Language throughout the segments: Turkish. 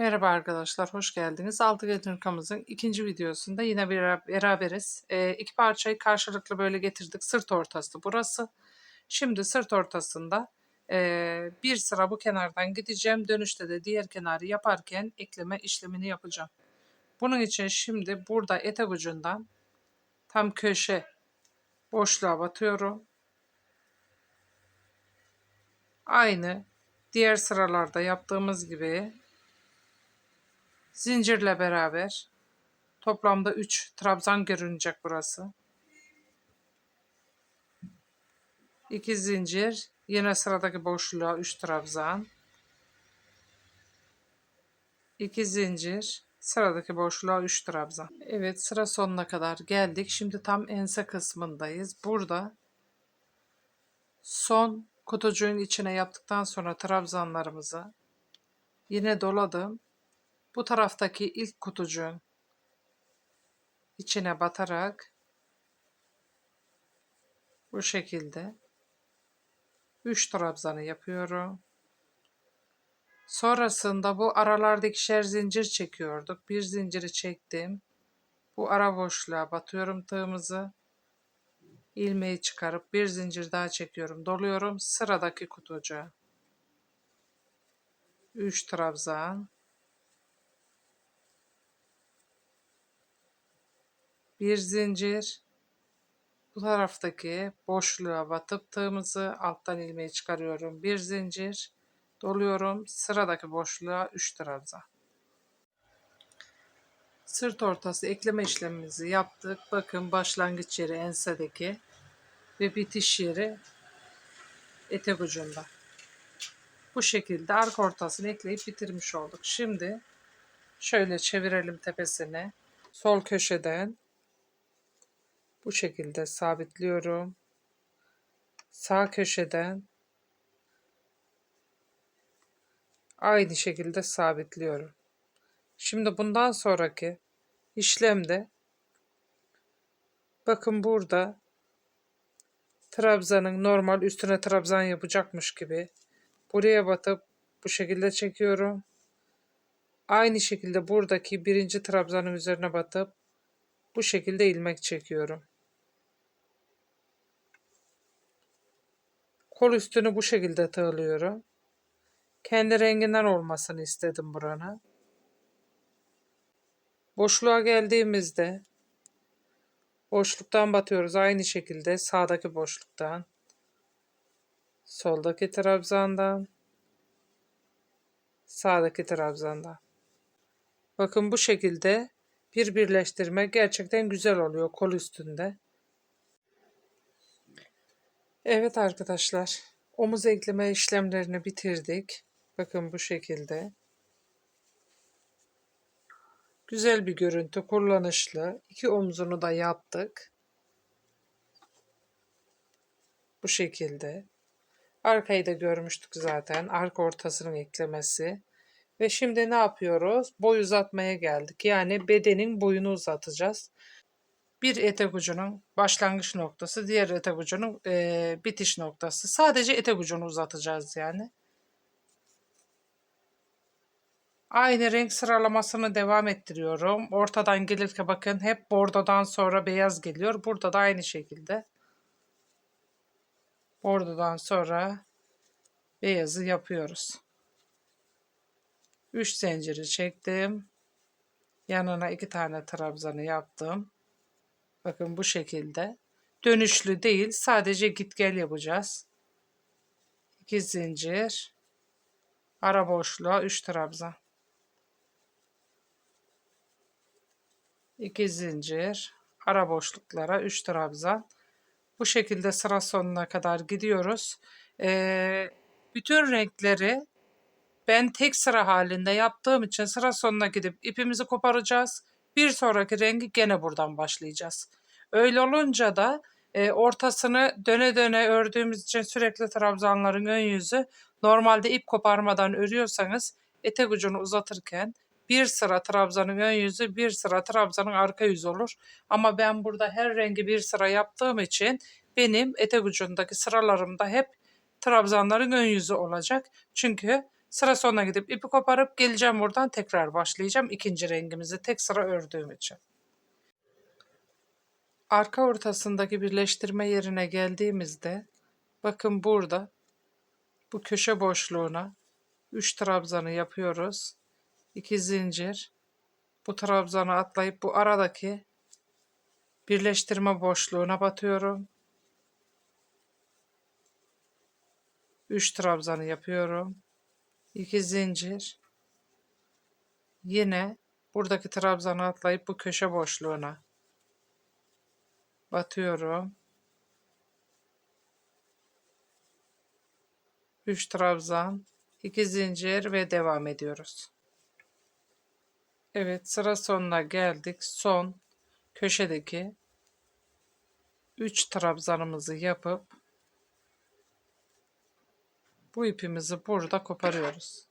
Merhaba arkadaşlar, hoş geldiniz. Altı Getirkamızın ikinci videosunda yine bera- beraberiz. Ee, iki parçayı karşılıklı böyle getirdik. Sırt ortası burası. Şimdi sırt ortasında ee, bir sıra bu kenardan gideceğim. Dönüşte de diğer kenarı yaparken ekleme işlemini yapacağım. Bunun için şimdi burada etek ucundan tam köşe boşluğa batıyorum. Aynı diğer sıralarda yaptığımız gibi Zincirle beraber toplamda 3 trabzan görünecek burası. 2 zincir, yine sıradaki boşluğa 3 trabzan. 2 zincir, sıradaki boşluğa 3 trabzan. Evet, sıra sonuna kadar geldik. Şimdi tam ense kısmındayız. Burada son kutucuğun içine yaptıktan sonra trabzanlarımızı yine doladım bu taraftaki ilk kutucuğun içine batarak bu şekilde 3 trabzanı yapıyorum. Sonrasında bu aralardaki şer zincir çekiyorduk. Bir zinciri çektim. Bu ara boşluğa batıyorum tığımızı. ilmeği çıkarıp bir zincir daha çekiyorum. Doluyorum sıradaki kutucuğa. 3 trabzan. Bir zincir bu taraftaki boşluğa batıp tığımızı alttan ilmeği çıkarıyorum. Bir zincir doluyorum. Sıradaki boşluğa 3 trabzan. Sırt ortası ekleme işlemimizi yaptık. Bakın başlangıç yeri ensedeki ve bitiş yeri etek ucunda. Bu şekilde arka ortasını ekleyip bitirmiş olduk. Şimdi şöyle çevirelim tepesine. Sol köşeden bu şekilde sabitliyorum. Sağ köşeden aynı şekilde sabitliyorum. Şimdi bundan sonraki işlemde bakın burada trabzanın normal üstüne trabzan yapacakmış gibi buraya batıp bu şekilde çekiyorum. Aynı şekilde buradaki birinci trabzanın üzerine batıp bu şekilde ilmek çekiyorum. Kol üstünü bu şekilde tığlıyorum. Kendi renginden olmasını istedim buranın. Boşluğa geldiğimizde boşluktan batıyoruz aynı şekilde sağdaki boşluktan soldaki trabzandan sağdaki trabzandan. Bakın bu şekilde bir birleştirme gerçekten güzel oluyor kol üstünde. Evet arkadaşlar, omuz ekleme işlemlerini bitirdik. Bakın bu şekilde. Güzel bir görüntü, kullanışlı. İki omzunu da yaptık. Bu şekilde. Arkayı da görmüştük zaten. Arka ortasının eklemesi. Ve şimdi ne yapıyoruz? Boy uzatmaya geldik. Yani bedenin boyunu uzatacağız bir etek ucunun başlangıç noktası, diğer etek ucunun e, bitiş noktası. Sadece etek ucunu uzatacağız yani. Aynı renk sıralamasını devam ettiriyorum. Ortadan gelirken bakın hep bordodan sonra beyaz geliyor. Burada da aynı şekilde. Bordodan sonra beyazı yapıyoruz. 3 zinciri çektim. Yanına iki tane trabzanı yaptım. Bakın bu şekilde. Dönüşlü değil. Sadece git gel yapacağız. 2 zincir. Ara boşluğa 3 trabzan. 2 zincir. Ara boşluklara 3 trabzan. Bu şekilde sıra sonuna kadar gidiyoruz. Ee, bütün renkleri ben tek sıra halinde yaptığım için sıra sonuna gidip ipimizi koparacağız. Bir sonraki rengi gene buradan başlayacağız. Öyle olunca da e, ortasını döne döne ördüğümüz için sürekli trabzanların ön yüzü normalde ip koparmadan örüyorsanız etek ucunu uzatırken bir sıra trabzanın ön yüzü bir sıra trabzanın arka yüzü olur. Ama ben burada her rengi bir sıra yaptığım için benim etek ucundaki sıralarımda hep trabzanların ön yüzü olacak. Çünkü Sıra sonuna gidip ipi koparıp geleceğim buradan tekrar başlayacağım ikinci rengimizi tek sıra ördüğüm için. Arka ortasındaki birleştirme yerine geldiğimizde bakın burada bu köşe boşluğuna 3 trabzanı yapıyoruz. 2 zincir. Bu trabzanı atlayıp bu aradaki birleştirme boşluğuna batıyorum. 3 trabzanı yapıyorum. 2 zincir. Yine buradaki trabzanı atlayıp bu köşe boşluğuna batıyorum. 3 trabzan, 2 zincir ve devam ediyoruz. Evet, sıra sonuna geldik. Son köşedeki 3 trabzanımızı yapıp bu ipimizi burada koparıyoruz.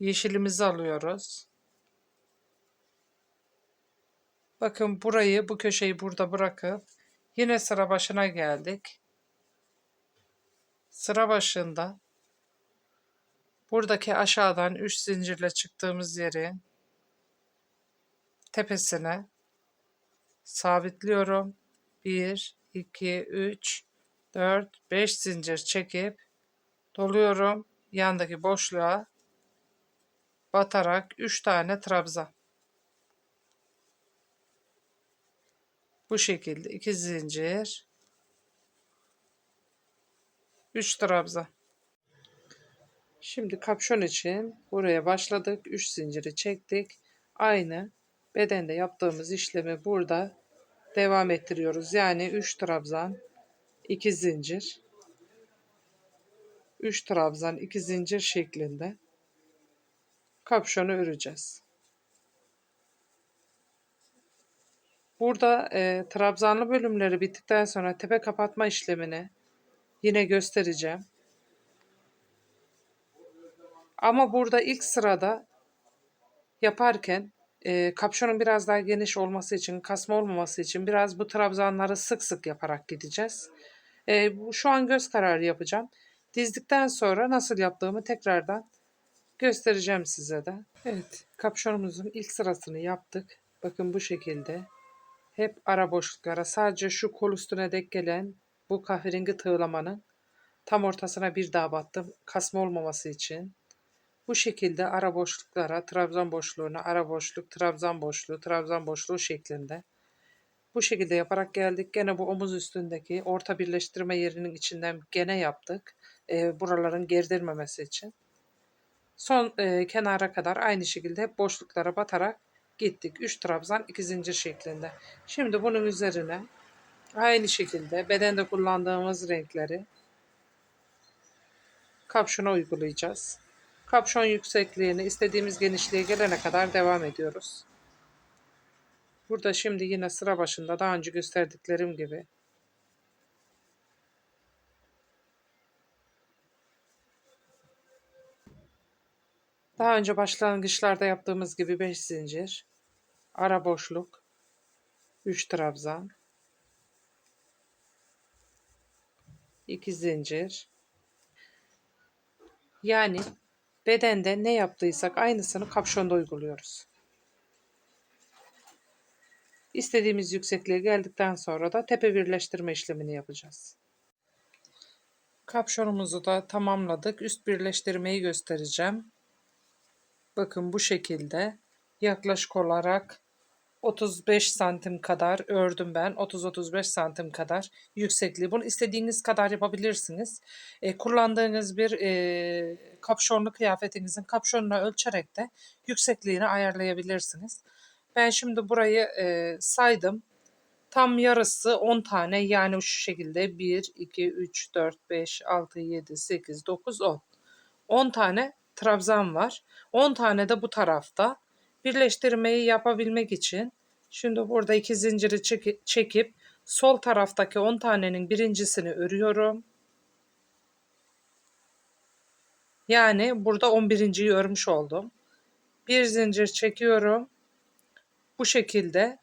Yeşilimizi alıyoruz. Bakın burayı, bu köşeyi burada bırakıp yine sıra başına geldik. Sıra başında buradaki aşağıdan 3 zincirle çıktığımız yeri tepesine sabitliyorum. 1, 2, 3, 4, 5 zincir çekip doluyorum. Yandaki boşluğa batarak 3 tane trabzan. Bu şekilde 2 zincir 3 trabzan. Şimdi kapşon için buraya başladık. 3 zinciri çektik. Aynı bedende yaptığımız işlemi burada devam ettiriyoruz. Yani 3 trabzan 2 zincir 3 trabzan 2 zincir şeklinde kapşonu öreceğiz. Burada e, trabzanlı bölümleri bittikten sonra tepe kapatma işlemini yine göstereceğim. Ama burada ilk sırada yaparken e, kapşonun biraz daha geniş olması için, kasma olmaması için biraz bu trabzanları sık sık yaparak gideceğiz. E, şu an göz kararı yapacağım. Dizdikten sonra nasıl yaptığımı tekrardan göstereceğim size de. Evet, kapşonumuzun ilk sırasını yaptık. Bakın bu şekilde. Hep ara boşluklara sadece şu kol üstüne dek gelen bu kahverengi tığlamanın tam ortasına bir daha battım. Kasma olmaması için. Bu şekilde ara boşluklara, trabzan boşluğuna, ara boşluk, trabzan boşluğu, trabzan boşluğu şeklinde. Bu şekilde yaparak geldik. Gene bu omuz üstündeki orta birleştirme yerinin içinden gene yaptık. E, buraların gerdirmemesi için. Son e, kenara kadar aynı şekilde hep boşluklara batarak gittik. 3 trabzan 2 zincir şeklinde. Şimdi bunun üzerine aynı şekilde bedende kullandığımız renkleri kapşona uygulayacağız. Kapşon yüksekliğini istediğimiz genişliğe gelene kadar devam ediyoruz. Burada şimdi yine sıra başında daha önce gösterdiklerim gibi Daha önce başlangıçlarda yaptığımız gibi 5 zincir, ara boşluk, 3 trabzan, 2 zincir. Yani bedende ne yaptıysak aynısını kapşonda uyguluyoruz. İstediğimiz yüksekliğe geldikten sonra da tepe birleştirme işlemini yapacağız. Kapşonumuzu da tamamladık. Üst birleştirmeyi göstereceğim. Bakın bu şekilde yaklaşık olarak 35 santim kadar ördüm ben. 30-35 santim kadar yüksekliği. Bunu istediğiniz kadar yapabilirsiniz. E, kullandığınız bir e, kapşonlu kıyafetinizin kapşonuna ölçerek de yüksekliğini ayarlayabilirsiniz. Ben şimdi burayı e, saydım. Tam yarısı 10 tane yani şu şekilde 1, 2, 3, 4, 5, 6, 7, 8, 9, 10. 10 tane trabzan var. 10 tane de bu tarafta. Birleştirmeyi yapabilmek için şimdi burada iki zinciri çekip sol taraftaki 10 tanenin birincisini örüyorum. Yani burada 11.yi örmüş oldum. Bir zincir çekiyorum. Bu şekilde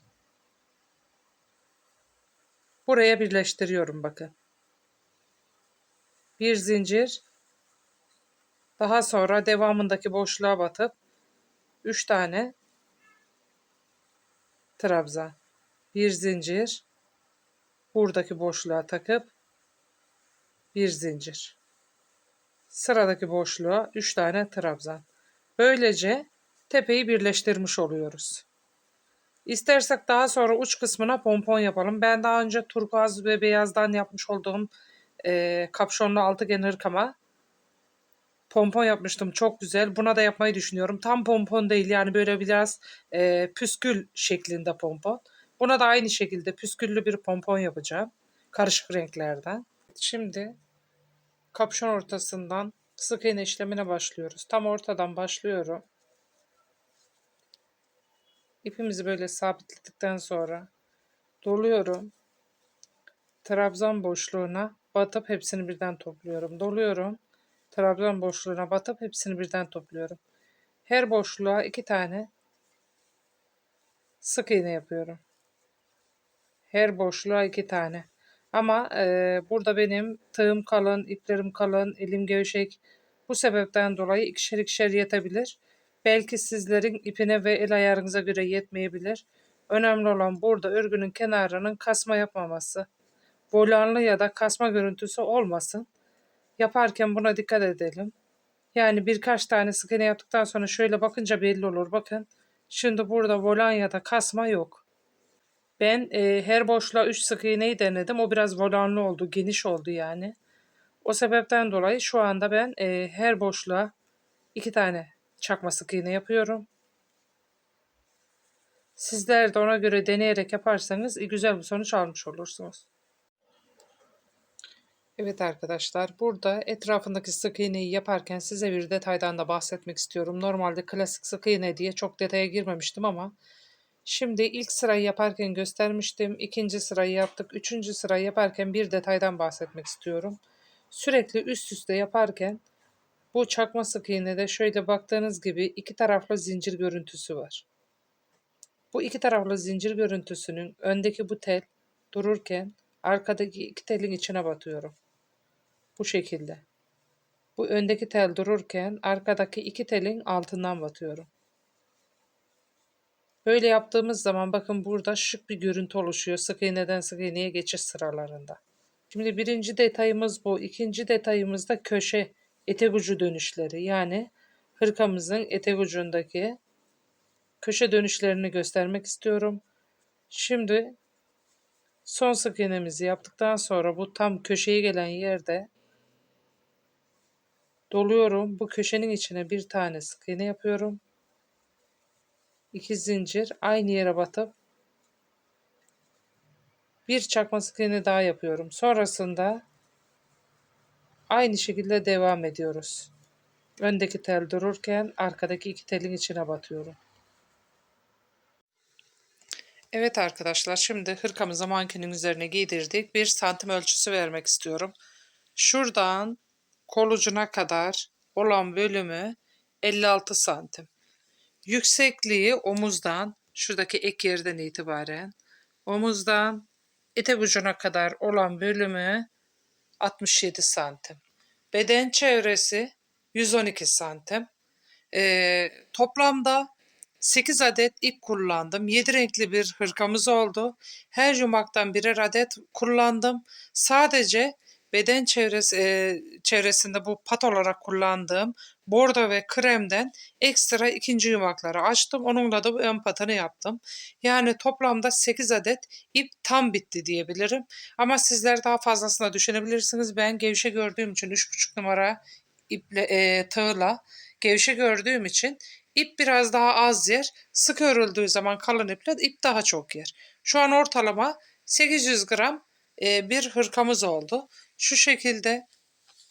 buraya birleştiriyorum bakın. Bir zincir Daha sonra devamındaki boşluğa batıp 3 tane trabzan, bir zincir, buradaki boşluğa takıp bir zincir. Sıradaki boşluğa 3 tane trabzan. Böylece tepeyi birleştirmiş oluyoruz. İstersek daha sonra uç kısmına pompon yapalım. Ben daha önce turkuaz ve beyazdan yapmış olduğum e, kapşonlu altıgen hırkama pompon yapmıştım. Çok güzel. Buna da yapmayı düşünüyorum. Tam pompon değil yani böyle biraz e, püskül şeklinde pompon. Buna da aynı şekilde püsküllü bir pompon yapacağım. Karışık renklerden. Şimdi kapşon ortasından sık iğne işlemine başlıyoruz. Tam ortadan başlıyorum. İpimizi böyle sabitledikten sonra doluyorum. Trabzan boşluğuna batıp hepsini birden topluyorum. Doluyorum. Trabzan boşluğuna batıp hepsini birden topluyorum. Her boşluğa iki tane sık iğne yapıyorum. Her boşluğa iki tane. Ama e, burada benim tığım kalın, iplerim kalın, elim gevşek. Bu sebepten dolayı ikişer ikişer yetebilir. Belki sizlerin ipine ve el ayarınıza göre yetmeyebilir. Önemli olan burada örgünün kenarının kasma yapmaması. Volanlı ya da kasma görüntüsü olmasın. Yaparken buna dikkat edelim. Yani birkaç tane sık iğne yaptıktan sonra şöyle bakınca belli olur. Bakın şimdi burada volan ya da kasma yok. Ben e, her boşluğa 3 sık iğneyi denedim. O biraz volanlı oldu, geniş oldu yani. O sebepten dolayı şu anda ben e, her boşluğa 2 tane çakma sık iğne yapıyorum. Sizler de ona göre deneyerek yaparsanız güzel bir sonuç almış olursunuz. Evet arkadaşlar burada etrafındaki sık iğneyi yaparken size bir detaydan da bahsetmek istiyorum. Normalde klasik sık iğne diye çok detaya girmemiştim ama şimdi ilk sırayı yaparken göstermiştim. ikinci sırayı yaptık. Üçüncü sırayı yaparken bir detaydan bahsetmek istiyorum. Sürekli üst üste yaparken bu çakma sık iğnede şöyle baktığınız gibi iki taraflı zincir görüntüsü var. Bu iki taraflı zincir görüntüsünün öndeki bu tel dururken arkadaki iki telin içine batıyorum. Bu şekilde. Bu öndeki tel dururken arkadaki iki telin altından batıyorum. Böyle yaptığımız zaman bakın burada şık bir görüntü oluşuyor sık iğneden sık iğneye geçiş sıralarında. Şimdi birinci detayımız bu. İkinci detayımız da köşe etek ucu dönüşleri. Yani hırkamızın etek ucundaki köşe dönüşlerini göstermek istiyorum. Şimdi son sık iğnemizi yaptıktan sonra bu tam köşeye gelen yerde doluyorum. Bu köşenin içine bir tane sık iğne yapıyorum. İki zincir aynı yere batıp bir çakma sık iğne daha yapıyorum. Sonrasında aynı şekilde devam ediyoruz. Öndeki tel dururken arkadaki iki telin içine batıyorum. Evet arkadaşlar şimdi hırkamızı mankenin üzerine giydirdik. Bir santim ölçüsü vermek istiyorum. Şuradan kol ucuna kadar olan bölümü 56 santim. Yüksekliği omuzdan şuradaki ek yerden itibaren omuzdan etek ucuna kadar olan bölümü 67 santim. Beden çevresi 112 santim. Ee, toplamda 8 adet ip kullandım. 7 renkli bir hırkamız oldu. Her yumaktan birer adet kullandım. Sadece beden çevresi, e, çevresinde bu pat olarak kullandığım bordo ve kremden ekstra ikinci yumakları açtım. Onunla da bu ön patını yaptım. Yani toplamda 8 adet ip tam bitti diyebilirim. Ama sizler daha fazlasını düşünebilirsiniz. Ben gevşe gördüğüm için 3,5 numara iple, e, tığla gevşe gördüğüm için ip biraz daha az yer. Sık örüldüğü zaman kalın iple ip daha çok yer. Şu an ortalama 800 gram e, bir hırkamız oldu. Şu şekilde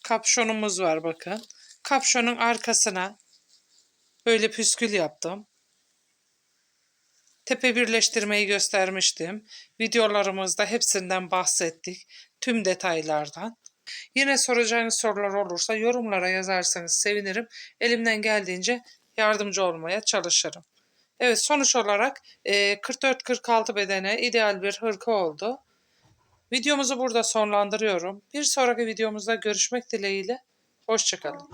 kapşonumuz var bakın. Kapşonun arkasına böyle püskül yaptım. Tepe birleştirmeyi göstermiştim. Videolarımızda hepsinden bahsettik. Tüm detaylardan. Yine soracağınız sorular olursa yorumlara yazarsanız sevinirim. Elimden geldiğince yardımcı olmaya çalışırım. Evet sonuç olarak 44-46 bedene ideal bir hırka oldu. Videomuzu burada sonlandırıyorum. Bir sonraki videomuzda görüşmek dileğiyle. Hoşçakalın.